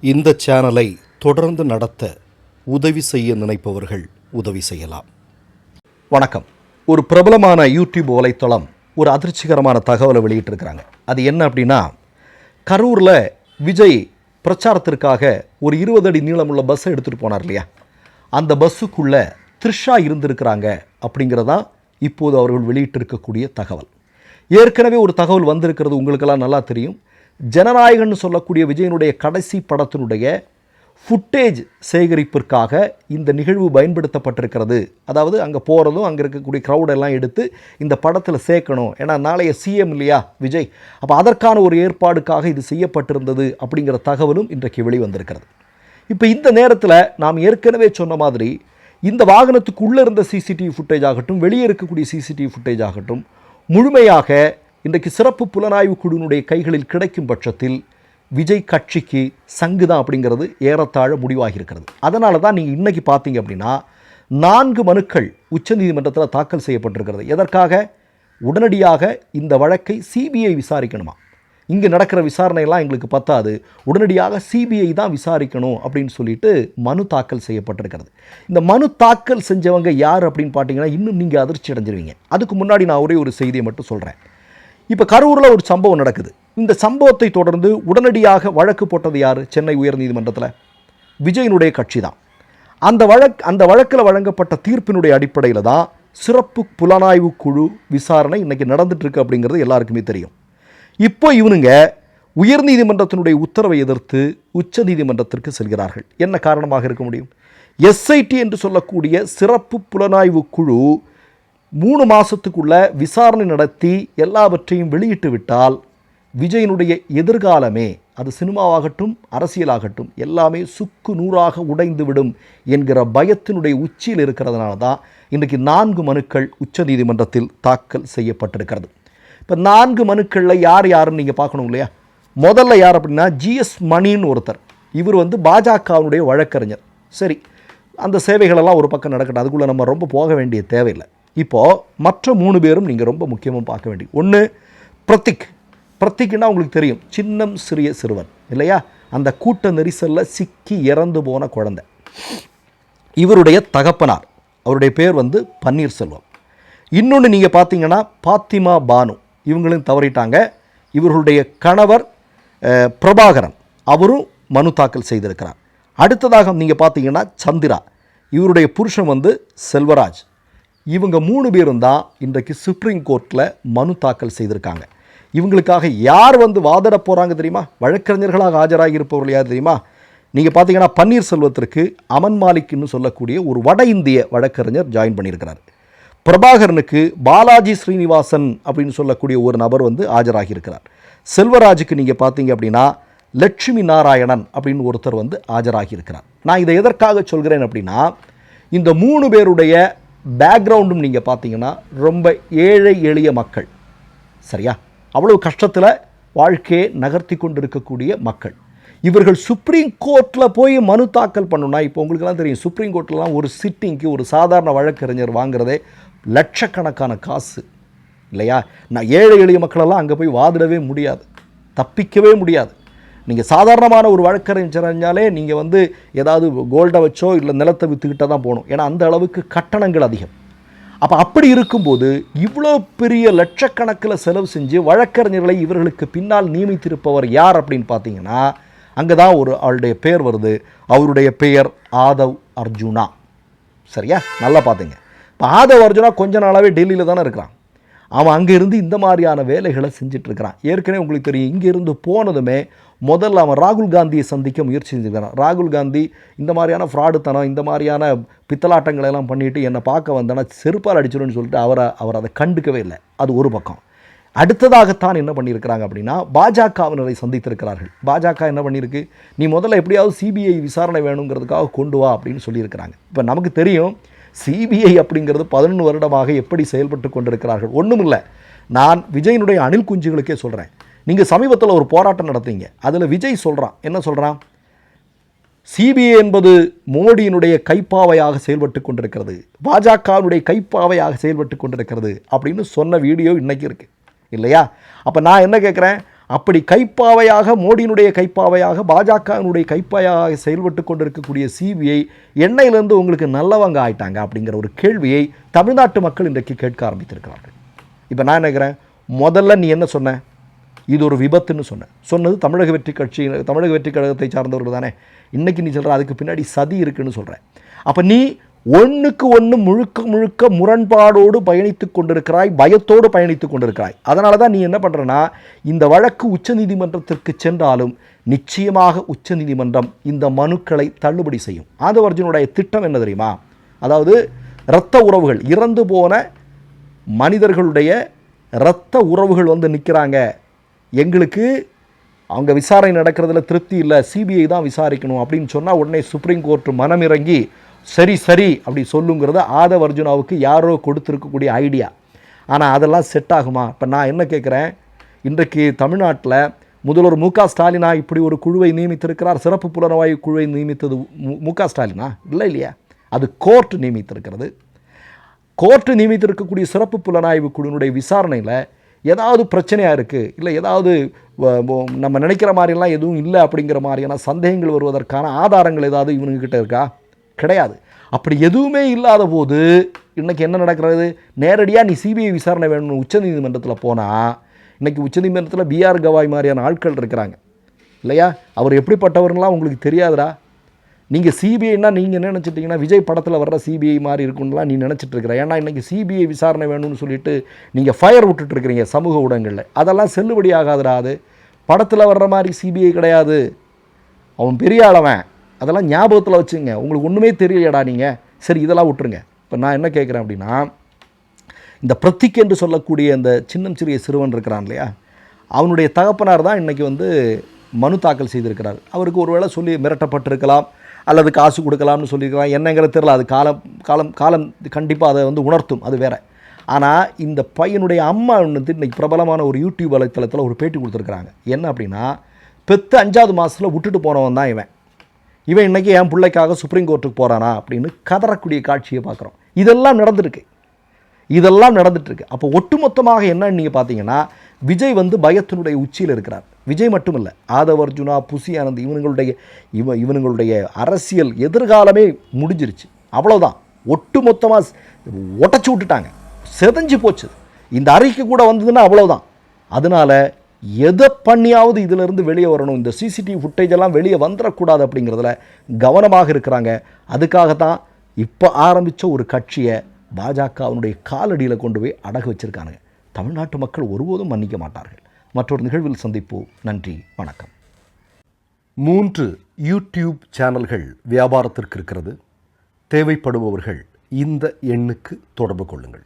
இந்த சேனலை தொடர்ந்து நடத்த உதவி செய்ய நினைப்பவர்கள் உதவி செய்யலாம். வணக்கம். ஒரு பிரபலமான யூடியூப் வலைத்தளம் ஒரு அதிர்ச்சிகரமான தகவலை வெளியிட்டிருக்கிறாங்க. அது என்ன அப்படின்னா கரூரில் விஜய் பிரச்சாரத்திற்காக ஒரு இருபது அடி நீளமுள்ள பஸ்ஸை எடுத்துகிட்டு போனார் இல்லையா? அந்த பஸ்ஸுக்குள்ளே த்ரிஷா இருந்திருக்கிறாங்க அப்படிங்கிறதா இப்போது அவர்கள் வெளியிட்டிருக்கக்கூடிய தகவல். ஏற்கனவே ஒரு தகவல் வந்திருக்கிறது உங்களுக்கெல்லாம் நல்லா தெரியும். ஜனநாயகன் சொல்லக்கூடிய விஜயனுடைய கடைசி படத்தினுடைய ஃபுட்டேஜ் சேகரிப்பிற்காக இந்த நிகழ்வு பயன்படுத்தப்பட்டிருக்கிறது. அதாவது அங்கே போகிறதும் அங்கே இருக்கக்கூடிய க்ரௌடெல்லாம் எடுத்து இந்த படத்தில் சேர்க்கணும். ஏன்னா நாளைய சிஎம் இல்லையா விஜய்? அப்போ அதற்கான ஒரு ஏற்பாடுக்காக இது செய்யப்பட்டிருந்தது அப்படிங்கிற தகவலும் இன்றைக்கு வெளிவந்திருக்கிறது. இப்போ இந்த நேரத்தில் நாம் ஏற்கனவே சொன்ன மாதிரி இந்த வாகனத்துக்குள்ளே இருந்த சிசிடிவி ஃபுட்டேஜ் ஆகட்டும் வெளியே இருக்கக்கூடிய சிசிடிவி ஃபுட்டேஜ் ஆகட்டும் முழுமையாக இன்றைக்கு சிறப்பு புலனாய்வு குழுவினுடைய கைகளில் கிடைக்கும் பட்சத்தில் விஜய் கட்சிக்கு சங்குதான் அப்படிங்கிறது ஏறத்தாழ முடிவாகி இருக்கிறது அதனால தான் நீங்கள் இன்றைக்கி பார்த்தீங்க அப்படின்னா நான்கு மனுக்கள் உச்சநீதிமன்றத்தில் தாக்கல் செய்யப்பட்டிருக்கிறது. எதற்காக? உடனடியாக இந்த வழக்கை சிபிஐ விசாரிக்கணுமா? இங்கே நடக்கிற விசாரணையெல்லாம் எங்களுக்கு பத்தாது. உடனடியாக சிபிஐ தான் விசாரிக்கணும் அப்படின்னு சொல்லிட்டு மனு தாக்கல் செய்யப்பட்டிருக்கிறது. இந்த மனு தாக்கல் செஞ்சவங்க யார் அப்படின்னு பார்த்தீங்கன்னா இன்னும் நீங்கள் அதிர்ச்சி அடைஞ்சிருவீங்க. அதுக்கு முன்னாடி நான் ஒரே ஒரு செய்தியை மட்டும் சொல்கிறேன் இப்போ கரூரில் ஒரு சம்பவம் நடக்குது. இந்த சம்பவத்தை தொடர்ந்து உடனடியாக வழக்கு போட்டது யார்? சென்னை உயர்நீதிமன்றத்தில். விஜயனுடைய கட்சி தான் அந்த வழக் அந்த வழக்கில் வழங்கப்பட்ட தீர்ப்பினுடைய அடிப்படையில் தான் சிறப்பு புலனாய்வு குழு விசாரணை இன்றைக்கி நடந்துட்டுருக்கு அப்படிங்கிறது எல்லாருக்குமே தெரியும். இப்போ இவனுங்க உயர்நீதிமன்றத்தினுடைய உத்தரவை எதிர்த்து உச்சநீதிமன்றத்திற்கு செல்கிறார்கள். என்ன காரணமாக இருக்க முடியும்? எஸ்ஐடி என்று சொல்லக்கூடிய சிறப்பு புலனாய்வு குழு மூணு மாதத்துக்குள்ள விசாரணை நடத்தி எல்லாவற்றையும் வெளியிட்டு விட்டால் விஜயனுடைய எதிர்காலமே அது சினிமாவாகட்டும் அரசியலாகட்டும் எல்லாமே சுக்கு நூறாக உடைந்துவிடும் என்கிற பயத்தினுடைய உச்சியில் இருக்கிறதுனால தான் இன்றைக்கு நான்கு மனுக்கள் உச்சநீதிமன்றத்தில் தாக்கல் செய்யப்பட்டிருக்கிறது. இப்போ நான்கு மனுக்களில் யார் யாருன்னு நீங்கள் பார்க்கணும் இல்லையா? முதல்ல யார் அப்படின்னா ஜிஎஸ் மணின்னு ஒருத்தர். இவர் வந்து பாஜகவினுடைய வழக்கறிஞர். சரி அந்த சேவைகளெல்லாம் ஒரு பக்கம் நடக்கட்டும் அதுக்குள்ளே நம்ம ரொம்ப போக வேண்டிய தேவையில்லை. இப்போது மற்ற மூணு பேரும் நீங்கள் ரொம்ப முக்கியமாக பார்க்க வேண்டிய ஒன்று பிரத்திக். பிரத்திக்னா உங்களுக்கு தெரியும் சின்னம் சிறிய சிறுவன் இல்லையா? அந்த கூட்ட நெரிசலில் சிக்கி இறந்து போன குழந்தை. இவருடைய தகப்பனார் அவருடைய பேர் வந்து பன்னீர்செல்வம். இன்னொன்று நீங்கள் பார்த்தீங்கன்னா பாத்திமா பானு இவங்களும் தவறிட்டாங்க. இவர்களுடைய கணவர் பிரபாகரன் அவரும் மனு தாக்கல் செய்திருக்கிறார். அடுத்ததாக நீங்கள் பார்த்தீங்கன்னா சந்திரா இவருடைய புருஷன் வந்து செல்வராஜ். இவங்க மூணு பேரும் தான் இன்றைக்கு சுப்ரீம் கோர்ட்டில் மனு தாக்கல் செய்திருக்காங்க. இவங்களுக்காக யார் வந்து வாதிட போகிறாங்க தெரியுமா? வழக்கறிஞர்களாக ஆஜராகி இருப்பவர்கள் யார் தெரியுமா? நீங்கள் பார்த்தீங்கன்னா பன்னீர்செல்வத்திற்கு அமன் மாலிக்னு சொல்லக்கூடிய ஒரு வட இந்திய வழக்கறிஞர் ஜாயின் பண்ணியிருக்கிறார். பிரபாகரனுக்கு பாலாஜி ஸ்ரீனிவாசன் அப்படின்னு சொல்லக்கூடிய ஒரு நபர் வந்து ஆஜராகி இருக்கிறார். செல்வராஜுக்கு நீங்கள் பார்த்தீங்க அப்படின்னா லட்சுமி நாராயணன் அப்படின்னு ஒருத்தர் வந்து ஆஜராகி இருக்கிறார். நான் இதை எதற்காக சொல்கிறேன் அப்படின்னா இந்த மூணு பேருடைய பேக்ரவுண்டும் நீங்கள் பார்த்தீங்கன்னா ரொம்ப ஏழை எளிய மக்கள். சரியா? அவ்வளவு கஷ்டத்தில் வாழ்க்கையை நகர்த்தி கொண்டிருக்கக்கூடிய மக்கள். இவர்கள் சுப்ரீம் கோர்ட்டில் போய் மனு தாக்கல் பண்ணணும்னா இப்போ உங்களுக்கெல்லாம் தெரியும் சுப்ரீம் கோர்ட்லலாம் ஒரு சிட்டிங்க்கு ஒரு சாதாரண வழக்கறிஞர் வாங்குறதே லட்சக்கணக்கான காசு. இல்லையா? நான் ஏழை எளிய மக்களெல்லாம் அங்கே போய் வாதிடவே முடியாது. தப்பிக்கவே முடியாது. நீங்கள் சாதாரணமான ஒரு வழக்கறிஞர்னாலே நீங்கள் வந்து ஏதாவது கோல்டை வச்சோ இல்லை நிலத்தை விற்றுக்கிட்ட தான் போகணும். ஏன்னா அந்த அளவுக்கு கட்டணங்கள் அதிகம். அப்போ அப்படி இருக்கும்போது இவ்வளோ பெரிய லட்சக்கணக்கில் செலவு செஞ்சு வழக்கறிஞர்களை இவர்களுக்கு பின்னால் நியமித்திருப்பவர் யார் அப்படின்னு பார்த்தீங்கன்னா அங்கே தான் ஒரு அவருடைய பெயர் வருது. அவருடைய பெயர் ஆதவ் அர்ஜுனா. சரியா? நல்லா பார்த்துங்க. இப்போ ஆதவ் அர்ஜுனா கொஞ்ச நாளாகவே டெல்லியில் தானே இருக்கிறான். அவன் அங்கே இருந்து இந்த மாதிரியான வேலைகளை செஞ்சிட்ருக்கிறான். ஏற்கனவே உங்களுக்கு தெரியும் இங்கே இருந்து போனதுமே முதல்ல அவன் ராகுல் காந்தியை சந்திக்க முயற்சி செஞ்சுருக்கிறான். ராகுல் காந்தி இந்த மாதிரியான ஃப்ராடுத்தனம் இந்த மாதிரியான பித்தலாட்டங்களை எல்லாம் பண்ணிட்டு என்னை பார்க்க வந்தேன்னா செருப்பால் அடிச்சிடும்னு சொல்லிட்டு அவரை அவர் அதை கண்டுக்கவே இல்லை. அது ஒரு பக்கம். அடுத்ததாகத்தான் என்ன பண்ணியிருக்கிறாங்க அப்படின்னா பாஜகவினரை சந்தித்திருக்கிறார்கள். பாஜக என்ன பண்ணியிருக்கு? நீ முதல்ல எப்படியாவது சிபிஐ விசாரணை வேணுங்கிறதுக்காக கொண்டு வா அப்படின்னு சொல்லியிருக்கிறாங்க. இப்போ நமக்கு தெரியும் சிபிஐ அப்படிங்கிறது பதினொன்று வருடமாக எப்படி செயல்பட்டு கொண்டிருக்கிறார்கள்? ஒன்றும் இல்லை நான் விஜயனுடைய அணில் குஞ்சுகளுக்கே சொல்கிறேன் நீங்கள் சமீபத்தில் ஒரு போராட்டம் நடத்தீங்க. அதில் விஜய் சொல்கிறான் என்ன சொல்கிறான் சிபிஐ என்பது மோடியினுடைய கைப்பாவையாக செயல்பட்டு கொண்டிருக்கிறது. பாஜகவினுடைய கைப்பாவையாக செயல்பட்டு கொண்டிருக்கிறது அப்படின்னு சொன்ன வீடியோ இன்றைக்கி இருக்குது இல்லையா? அப்போ நான் என்ன கேட்குறேன் அப்படி கைப்பாவையாக மோடியினுடைய கைப்பாவையாக பாஜகவினுடைய கைப்பாவையாக செயல்பட்டு கொண்டிருக்கக்கூடிய சிபிஐ எண்ணெயிலிருந்து உங்களுக்கு நல்லவங்க ஆயிட்டாங்க அப்படிங்கிற ஒரு கேள்வியை தமிழ்நாட்டு மக்கள் இன்றைக்கு கேட்க ஆரம்பித்திருக்கிறார்கள். இப்போ நான் நினைக்கிறேன்? முதல்ல நீ என்ன சொன்ன? இது ஒரு விபத்துன்னு சொன்னேன் சொன்னது தமிழக வெற்றி கட்சி தமிழக வெற்றி கழகத்தை சார்ந்தவர்கள் தானே. இன்றைக்கி நீ சொல்கிற அதுக்கு பின்னாடி சதி இருக்குன்னு சொல்கிறேன் அப்போ நீ ஒன்றுக்கு ஒன்று முழுக்க முழுக்க முரண்பாடோடு பயணித்து கொண்டிருக்கிறாய் பயத்தோடு பயணித்து கொண்டிருக்கிறாய். அதனால தான் நீ என்ன பண்ணுறனா இந்த வழக்கு உச்சநீதிமன்றத்திற்கு சென்றாலும் நிச்சயமாக உச்சநீதிமன்றம் இந்த மனுக்களை தள்ளுபடி செய்யும். ஆதவர்ஜனுடைய திட்டம் என்ன தெரியுமா? அதாவது இரத்த உறவுகள் இறந்து போன மனிதர்களுடைய இரத்த உறவுகள் வந்து நிற்கிறாங்க எங்களுக்கு அவங்க விசாரணை நடக்கிறதுல திருப்தி இல்லை சிபிஐ தான் விசாரிக்கணும் அப்படின்னு சொன்னால் உடனே சுப்ரீம் கோர்ட் மனமிறங்கி சரி சரி அப்படி சொல்லுங்கிறது ஆதவ அர்ஜுனாவுக்கு யாரோ கொடுத்துருக்கக்கூடிய ஐடியா ஆனால் அதெல்லாம் செட் ஆகுமா? இப்போ நான் என்ன கேட்குறேன் இன்றைக்கு தமிழ்நாட்டில் முதல்வர் மு க ஸ்டாலினா இப்படி ஒரு குழுவை நியமித்திருக்கிறார். சிறப்பு புலனாய்வு குழுவை நியமித்தது மு- க ஸ்டாலினா? இல்லை இல்லையா? அது கோர்ட் நியமித்திருக்கிறது. கோர்ட்டு நியமித்திருக்கக்கூடிய சிறப்பு புலனாய்வு குழுவினுடைய விசாரணையில் ஏதாவது பிரச்சனையாக இருக்குது இல்லை ஏதாவது வ- நம்ம நினைக்கிற மாதிரிலாம் எதுவும் இல்லை அப்படிங்கிற மாதிரியான சந்தேகங்கள் வருவதற்கான ஆதாரங்கள் ஏதாவது இவனுங்கிட்ட இருக்கா? கிடையாது. அப்படி எதுவுமே இல்லாத போது இன்றைக்கி என்ன நடக்கிறது? நேரடியாக நீ சிபிஐ விசாரணை வேணும்னு உச்சநீதிமன்றத்தில் போனால் இன்றைக்கி உச்சநீதிமன்றத்தில் பிஆர் கவாய் மாதிரியான ஆட்கள் இருக்கிறாங்க. இல்லையா? அவர் எப்படிப்பட்டவர்லாம் உங்களுக்கு தெரியாதுடா. நீங்கள் சிபிஐனா நீங்கள் என்ன நினச்சிட்டிங்கன்னா விஜய் படத்தில் வர்ற சிபிஐ மாதிரி இருக்குன்னுலாம் நீ நினச்சிட்டு இருக்கிற. ஏன்னா இன்றைக்கி சிபிஐ விசாரணை வேணும்னு சொல்லிட்டு நீங்கள் ஃபயர் விட்டுட்டுருக்கிறீங்க சமூக ஊடகங்களில். அதெல்லாம் செல்லுபடி ஆகாதுடா அது. படத்தில் வர்ற மாதிரி சிபிஐ கிடையாது. அவன் பெரிய ஆளவன். அதெல்லாம் ஞாபகத்தில் வச்சுங்க. உங்களுக்கு ஒன்றுமே தெரியலையடா நீங்கள் சரி இதெல்லாம் விட்டுருங்க. இப்போ நான் என்ன கேட்குறேன் அப்படின்னா இந்த பிரத்திக் என்று சொல்லக்கூடிய அந்த சின்னம் சிறிய சிறுவன் இருக்கிறான் இல்லையா? அவனுடைய தகப்பனார் தான் இன்றைக்கி வந்து மனு தாக்கல் செய்திருக்கிறார். அவருக்கு ஒருவேளை சொல்லி மிரட்டப்பட்டிருக்கலாம் அல்லது காசு கொடுக்கலாம்னு சொல்லியிருக்கலாம். என்னங்கிறது தெரில அது காலம் காலம் காலம் கண்டிப்பாக அதை வந்து உணர்த்தும். அது வேற. ஆனால் இந்த பையனுடைய அம்மா வந்து இன்றைக்கி பிரபலமான ஒரு யூடியூப் வலைத்தளத்தில் ஒரு பேட்டி கொடுத்துருக்குறாங்க. என்ன அப்படின்னா பெத்து அஞ்சாவது மாதத்தில் விட்டுட்டு போனவன் தான் இவன். இவன் இன்னைக்கு என் பிள்ளைக்காக சுப்ரீம் கோர்ட்டுக்கு போகிறானா அப்படின்னு கதறக்கூடிய காட்சியை பார்க்குறோம். இதெல்லாம் நடந்திருக்கு. இதெல்லாம் நடந்துட்டுருக்கு. அப்போ ஒட்டுமொத்தமாக என்னன்னு நீங்கள் பார்த்தீங்கன்னா விஜய் வந்து பயத்தினுடைய உச்சியில் இருக்கிறார். விஜய் மட்டும் இல்லை ஆதவ் அர்ஜுனா புசி ஆனந்த் இவனுங்களுடைய இவ இவனுங்களுடைய அரசியல் எதிர்காலமே முடிஞ்சிருச்சு. அவ்வளோதான் ஒட்டு மொத்தமாக உடச்சி விட்டுட்டாங்க. செதஞ்சு போச்சு. இந்த அறிக்கை கூட வந்ததுன்னா அவ்வளோதான் அதனால எதை பண்ணியாவது இதிலிருந்து வெளியே வரணும்? இந்த சிசிடிவி ஃபுட்டேஜ் எல்லாம் வெளியே வந்துடக்கூடாது அப்படிங்கிறதுல கவனமாக இருக்கிறாங்க. அதுக்காகத்தான் இப்போ ஆரம்பித்த ஒரு கட்சியை பாஜக அவனுடைய காலடியில் கொண்டு போய் அடகு வச்சிருக்கானுங்க. தமிழ்நாட்டு மக்கள் ஒருபோதும் மன்னிக்க மாட்டார்கள். மற்றொரு நிகழ்வில் சந்திப்போம். நன்றி. வணக்கம். மூன்று யூடியூப் சேனல்கள் வியாபாரத்திற்கு இருக்கிறது. தேவைப்படுபவர்கள் இந்த எண்ணுக்கு தொடர்பு கொள்ளுங்கள்.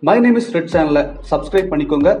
மை நேம் இஸ் ரெட் சேனலை சப்ஸ்கிரைப் பண்ணிக்கோங்க.